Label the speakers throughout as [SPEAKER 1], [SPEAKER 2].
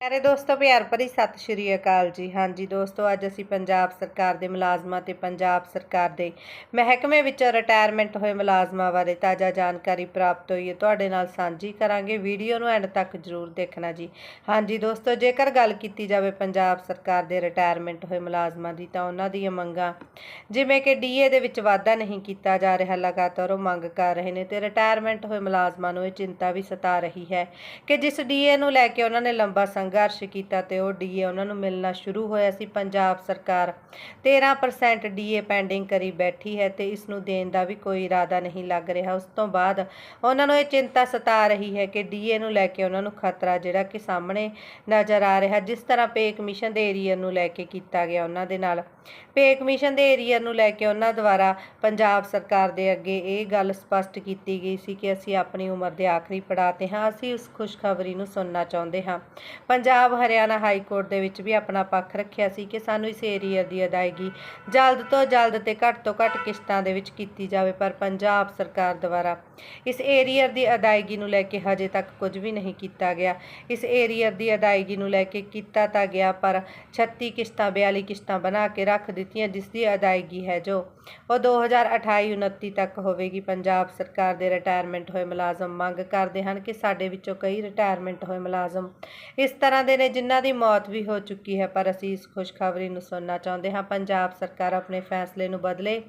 [SPEAKER 1] ਪਿਆਰੇ ਦੋਸਤੋ, ਪਿਆਰ ਭਰੀ ਸਤਿ ਸ਼੍ਰੀ ਅਕਾਲ ਜੀ। ਹਾਂਜੀ ਦੋਸਤੋ, ਅੱਜ ਅਸੀਂ ਪੰਜਾਬ ਸਰਕਾਰ ਦੇ ਮੁਲਾਜ਼ਮਾਂ ਤੇ ਪੰਜਾਬ ਸਰਕਾਰ ਦੇ ਮਹਿਕਮੇ ਵਿੱਚੋਂ ਰਿਟਾਇਰਮੈਂਟ ਹੋਏ ਮੁਲਾਜ਼ਮਾਂ ਬਾਰੇ ਤਾਜ਼ਾ ਜਾਣਕਾਰੀ ਪ੍ਰਾਪਤ ਹੋਈ ਹੈ। ਤੁਹਾਡੇ ਨਾਲ ਸਾਂਝੀ ਕਰਾਂਗੇ। ਵੀਡੀਓ ਨੂੰ ਐਂਡ ਤੱਕ ਜ਼ਰੂਰ ਦੇਖਣਾ ਜੀ। ਹਾਂਜੀ ਦੋਸਤੋ, ਜੇਕਰ ਗੱਲ ਕੀਤੀ ਜਾਵੇ ਪੰਜਾਬ ਸਰਕਾਰ ਦੇ ਰਿਟਾਇਰਮੈਂਟ ਹੋਏ ਮੁਲਾਜ਼ਮਾਂ ਦੀ, ਤਾਂ ਉਹਨਾਂ ਦੀਆਂ ਮੰਗਾਂ ਜਿਵੇਂ ਕਿ ਡੀਏ ਦੇ ਵਿੱਚ ਵਾਧਾ ਨਹੀਂ ਕੀਤਾ ਜਾ ਰਿਹਾ, ਲਗਾਤਾਰ ਉਹ ਮੰਗ ਕਰ ਰਹੇ ਨੇ ਤੇ ਰਿਟਾਇਰਮੈਂਟ ਹੋਏ ਮੁਲਾਜ਼ਮਾਂ ਨੂੰ ਇਹ ਚਿੰਤਾ ਵੀ ਸਤਾ ਰਹੀ ਹੈ ਕਿ ਜਿਸ ਡੀਏ ਨੂੰ ਲੈ ਕੇ ਉਹਨਾਂ ਨੇ ਲੰਬਾ ਸੰਘਰਸ਼ ਕੀਤਾ ਤੇ ਉਹ ਡੀਏ ਉਹਨਾਂ ਨੂੰ ਮਿਲਣਾ ਸ਼ੁਰੂ ਹੋਇਆ ਸੀ ਪੰਜਾਬ ਸਰਕਾਰ। 13% ਡੀਏ ਪੈਂਡਿੰਗ ਕਰੀ ਬੈਠੀ ਹੈ ਤੇ ਇਸ ਨੂੰ ਦੇਣ ਦਾ ਵੀ ਕੋਈ ਇਰਾਦਾ ਨਹੀਂ ਲੱਗ ਰਿਹਾ। ਉਸ ਤੋਂ ਬਾਅਦ ਉਹਨਾਂ ਨੂੰ ਇਹ ਚਿੰਤਾ ਸਤਾ ਰਹੀ ਹੈ ਕਿ ਡੀਏ ਨੂੰ ਲੈ ਕੇ ਉਹਨਾਂ ਨੂੰ ਖਤਰਾ ਜਿਹੜਾ ਕਿ ਸਾਹਮਣੇ ਨਜ਼ਰ ਆ ਰਿਹਾ। ਜਿਸ ਤਰ੍ਹਾਂ ਪੇ ਕਮਿਸ਼ਨ ਦੇ ਏਰੀਆ ਨੂੰ ਲੈ ਕੇ ਕੀਤਾ ਗਿਆ ਉਹਨਾਂ ਦੇ ਨਾਲ। ਪੇ ਕਮਿਸ਼ਨ ਦੇ ਏਰੀਆ ਨੂੰ ਲੈ ਕੇ ਉਹਨਾਂ ਦੁਆਰਾ ਪੰਜਾਬ ਸਰਕਾਰ ਦੇ ਅੱਗੇ ਇਹ ਗੱਲ ਸਪਸ਼ਟ ਕੀਤੀ ਗਈ ਸੀ ਕਿ ਅਸੀਂ ਆਪਣੀ ਉਮਰ ਦੇ ਆਖਰੀ ਪੜਾਅ ਤੇ ਹਾਂ, ਅਸੀਂ ਉਸ ਖੁਸ਼ਖਬਰੀ ਨੂੰ ਸੁਣਨਾ ਚਾਹੁੰਦੇ ਹਾਂ। ਪੰਜਾਬ ਹਰਿਆਣਾ ਹਾਈ ਕੋਰਟ ਦੇ ਵਿੱਚ ਵੀ ਆਪਣਾ ਪੱਖ ਰੱਖਿਆ ਸੀ ਕਿ ਸਾਨੂੰ ਇਸ ਏਰੀਆ ਦੀ ਅਦਾਇਗੀ ਜਲਦ ਤੋਂ ਜਲਦ ਤੇ ਘੱਟ ਤੋਂ ਘੱਟ ਕਿਸ਼ਤਾਂ ਦੇ ਵਿੱਚ ਕੀਤੀ ਜਾਵੇ, ਪਰ ਪੰਜਾਬ ਸਰਕਾਰ ਦੁਆਰਾ ਇਸ ਏਰੀਆ ਦੀ ਅਦਾਇਗੀ ਨੂੰ ਲੈ ਕੇ ਹਜੇ ਤੱਕ ਕੁਝ ਵੀ ਨਹੀਂ ਕੀਤਾ ਗਿਆ। ਇਸ ਏਰੀਆ ਦੀ ਅਦਾਇਗੀ ਨੂੰ ਲੈ ਕੇ ਕੀਤਾ ਤਾਂ ਗਿਆ, ਪਰ 36 ਕਿਸ਼ਤਾਂ 42 ਕਿਸ਼ਤਾਂ ਬਣਾ ਕੇ ਰੱਖ ਦਿੱਤੀਆਂ, ਜਿਸ ਦੀ ਅਦਾਇਗੀ ਹੈ ਜੋ ਉਹ 2028-29 ਤੱਕ ਹੋਵੇਗੀ। ਪੰਜਾਬ ਸਰਕਾਰ ਦੇ ਰਿਟਾਇਰਮੈਂਟ ਹੋਏ ਮੁਲਾਜ਼ਮ ਮੰਗ ਕਰਦੇ ਹਨ ਕਿ ਸਾਡੇ ਵਿੱਚੋਂ ਕਈ ਰਿਟਾਇਰਮੈਂਟ ਹੋਏ ਮੁਲਾਜ਼ਮ ਇਸ ਤਰ੍ਹਾਂ ਤਰ੍ਹਾਂ ਦੇ ਨੇ ਜਿਨ੍ਹਾਂ ਦੀ ਮੌਤ ਵੀ ਹੋ ਚੁੱਕੀ ਹੈ, ਪਰ ਅਸੀਂ ਇਸ ਖੁਸ਼ਖਬਰੀ ਨੂੰ ਸੁਣਨਾ ਚਾਹੁੰਦੇ ਹਾਂ। ਪੰਜਾਬ ਸਰਕਾਰ ਆਪਣੇ ਫੈਸਲੇ ਨੂੰ ਬਦਲੇ।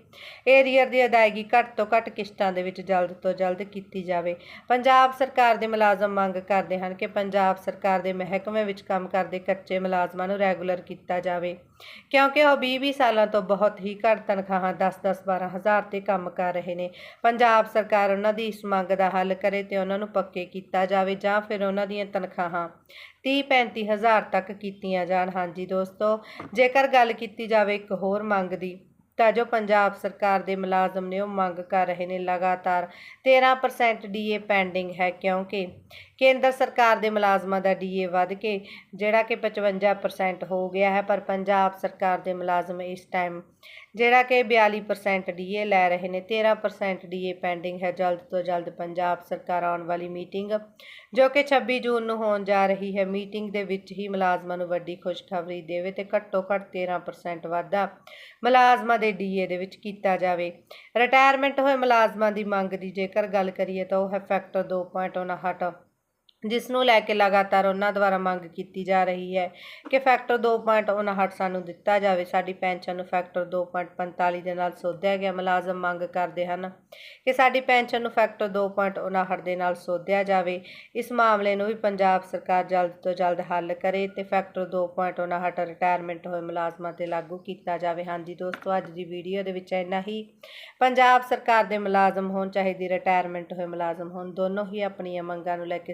[SPEAKER 1] ਏਰੀਅਰ ਦੀ ਅਦਾਇਗੀ ਘੱਟ ਤੋਂ ਘੱਟ ਕਿਸ਼ਤਾਂ ਦੇ ਵਿੱਚ ਜਲਦ ਤੋਂ ਜਲਦ ਕੀਤੀ ਜਾਵੇ। ਪੰਜਾਬ ਸਰਕਾਰ ਦੇ ਮੁਲਾਜ਼ਮ ਮੰਗ ਕਰਦੇ ਹਨ ਕਿ ਪੰਜਾਬ ਸਰਕਾਰ ਦੇ ਮਹਿਕਮੇ ਵਿੱਚ ਕੰਮ ਕਰਦੇ ਕੱਚੇ ਮੁਲਾਜ਼ਮਾਂ ਨੂੰ ਰੈਗੂਲਰ ਕੀਤਾ ਜਾਵੇ। ਕਿਉਂਕਿ ਉਹ 20-20 ਸਾਲਾਂ ਤੋਂ ਬਹੁਤ ਹੀ ਘੱਟ ਤਨਖਾਹਾਂ 10-10 12 ਹਜ਼ਾਰ ਤੇ ਕੰਮ ਕਰ ਰਹੇ ਨੇ। ਪੰਜਾਬ ਸਰਕਾਰ ਉਹਨਾਂ ਦੀ ਇਸ ਮੰਗ ਦਾ ਹੱਲ ਕਰੇ ਤੇ ਉਹਨਾਂ ਨੂੰ ਪੱਕੇ ਕੀਤਾ ਜਾਵੇ ਜਾਂ ਫਿਰ ਉਹਨਾਂ ਦੀਆਂ ਤਨਖਾਹਾਂ 30-35 ਹਜ਼ਾਰ ਤੱਕ ਕੀਤੀਆਂ ਜਾਣ। ਹਾਂਜੀ ਦੋਸਤੋ, ਜੇਕਰ ਗੱਲ ਕੀਤੀ ਜਾਵੇ ਇੱਕ ਹੋਰ ਮੰਗ ਦੀ ਤਾਂ ਜੋ ਪੰਜਾਬ ਸਰਕਾਰ ਦੇ ਮੁਲਾਜ਼ਮ ਨੇ ਉਹ ਮੰਗ ਕਰ ਰਹੇ ਨੇ ਲਗਾਤਾਰ। 13% ਡੀਏ ਪੈਂਡਿੰਗ ਹੈ ਕਿਉਂਕਿ ਕੇਂਦਰ ਸਰਕਾਰ ਦੇ ਮੁਲਾਜ਼ਮਾਂ ਦਾ ਡੀਏ ਵੱਧ ਕੇ, ਜਿਹੜਾ ਕਿ 55% ਹੋ ਗਿਆ ਹੈ, ਪਰ ਪੰਜਾਬ ਸਰਕਾਰ ਦੇ ਮੁਲਾਜ਼ਮ ਇਸ ਟਾਈਮ ਜਿਹੜਾ ਕਿ 42% ਡੀਏ ਲੈ ਰਹੇ ਨੇ। 13% ਡੀਏ ਪੈਂਡਿੰਗ ਹੈ। ਜਲਦ ਤੋਂ ਜਲਦ ਪੰਜਾਬ ਸਰਕਾਰ ਆਉਣ ਵਾਲੀ ਮੀਟਿੰਗ, ਜੋ ਕਿ 26 ਜੂਨ ਨੂੰ ਹੋਣ ਜਾ ਰਹੀ ਹੈ, ਮੀਟਿੰਗ ਦੇ ਵਿੱਚ ਹੀ ਮੁਲਾਜ਼ਮਾਂ ਨੂੰ ਵੱਡੀ ਖੁਸ਼ਖਬਰੀ ਦੇਵੇ ਤੇ ਘੱਟੋ ਘੱਟ 13% ਵਾਧਾ ਮੁਲਾਜ਼ਮਾਂ ਦੇ ਡੀਏ ਦੇ ਵਿੱਚ ਕੀਤਾ ਜਾਵੇ। ਰਿਟਾਇਰਮੈਂਟ ਹੋਏ ਮੁਲਾਜ਼ਮਾਂ ਦੀ ਮੰਗ ਦੀ ਜੇਕਰ ਗੱਲ ਕਰੀਏ ਤਾਂ ਉਹ ਹੈ ਫੈਕਟਰ 2.59 ਜਿਸ ਨੂੰ ਲੈ ਕੇ ਲਗਾਤਾਰ ਉਹਨਾਂ ਦੁਆਰਾ ਮੰਗ ਕੀਤੀ ਜਾ ਰਹੀ ਹੈ ਕਿ ਫੈਕਟਰ 2.59 ਸਾਨੂੰ ਦਿੱਤਾ ਜਾਵੇ। ਸਾਡੀ ਪੈਨਸ਼ਨ ਨੂੰ ਫੈਕਟਰ 2.45 ਦੇ ਨਾਲ ਸੋਧਿਆ ਗਿਆ। ਮੁਲਾਜ਼ਮ ਮੰਗ ਕਰਦੇ ਹਨ ਕਿ ਸਾਡੀ ਪੈਨਸ਼ਨ ਨੂੰ ਫੈਕਟਰ 2.59 ਦੇ ਨਾਲ ਸੋਧਿਆ ਜਾਵੇ। ਇਸ ਮਾਮਲੇ ਨੂੰ ਵੀ ਪੰਜਾਬ ਸਰਕਾਰ ਜਲਦ ਤੋਂ ਜਲਦ ਹੱਲ ਕਰੇ ਤੇ ਫੈਕਟਰ 2.59 ਰਿਟਾਇਰਮੈਂਟ ਹੋਏ ਮੁਲਾਜ਼ਮਾਂ ਤੇ ਲਾਗੂ ਕੀਤਾ ਜਾਵੇ। ਹਾਂਜੀ ਦੋਸਤੋ, ਅੱਜ ਦੀ ਵੀਡੀਓ ਦੇ ਵਿੱਚ ਇੰਨਾ ਹੀ। ਪੰਜਾਬ ਸਰਕਾਰ ਦੇ ਮੁਲਾਜ਼ਮ ਹੋਣ ਚਾਹੇ ਦੀ ਰਿਟਾਇਰਮੈਂਟ ਹੋਏ ਮੁਲਾਜ਼ਮ ਹੋਣ, ਦੋਨੋਂ ਹੀ ਆਪਣੀਆਂ ਮੰਗਾਂ ਨੂੰ ਲੈ ਕੇ